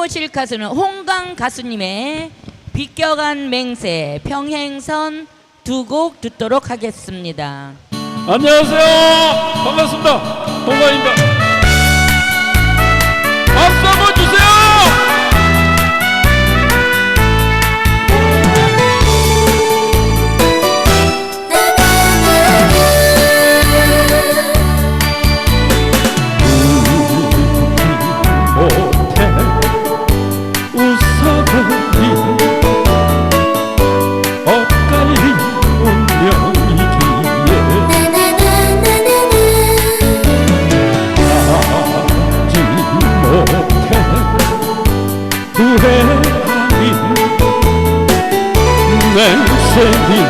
모실 가수는 홍강 가수님의 비껴간 맹세 평행선 두 곡 듣도록 하겠습니다. 안녕하세요. 반갑습니다. 홍가입니다. 맹세인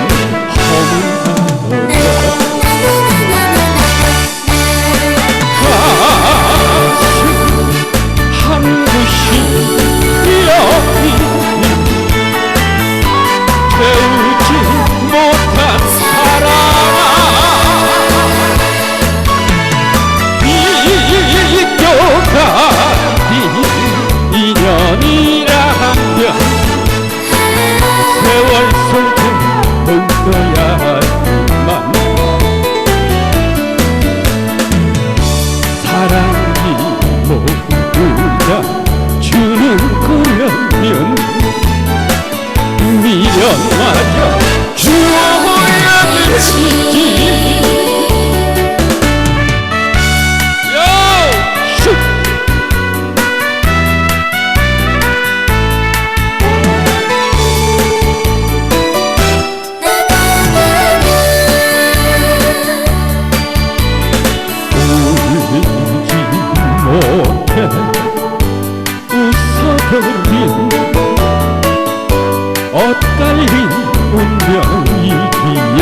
엇갈린 운명이기에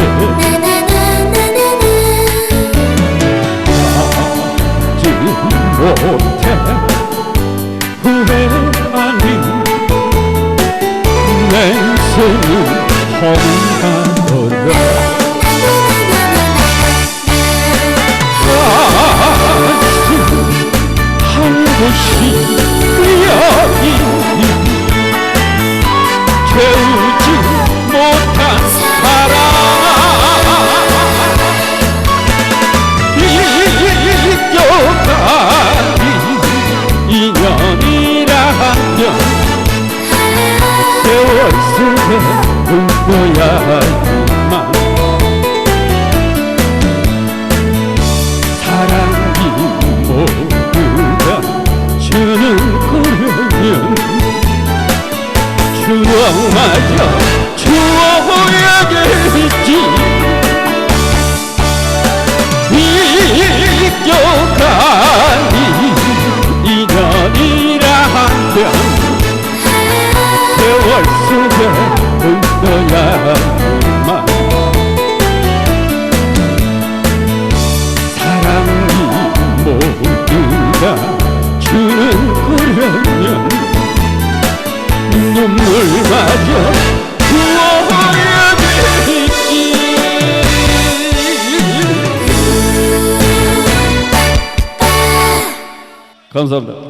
하지 못해 후회하는 맹세는 허무하더라 한 곳이 추억마저 추억해야겠지. 이겨가니 인연이라 하면 세월 속에 묻어야 눈물마저 감사합니다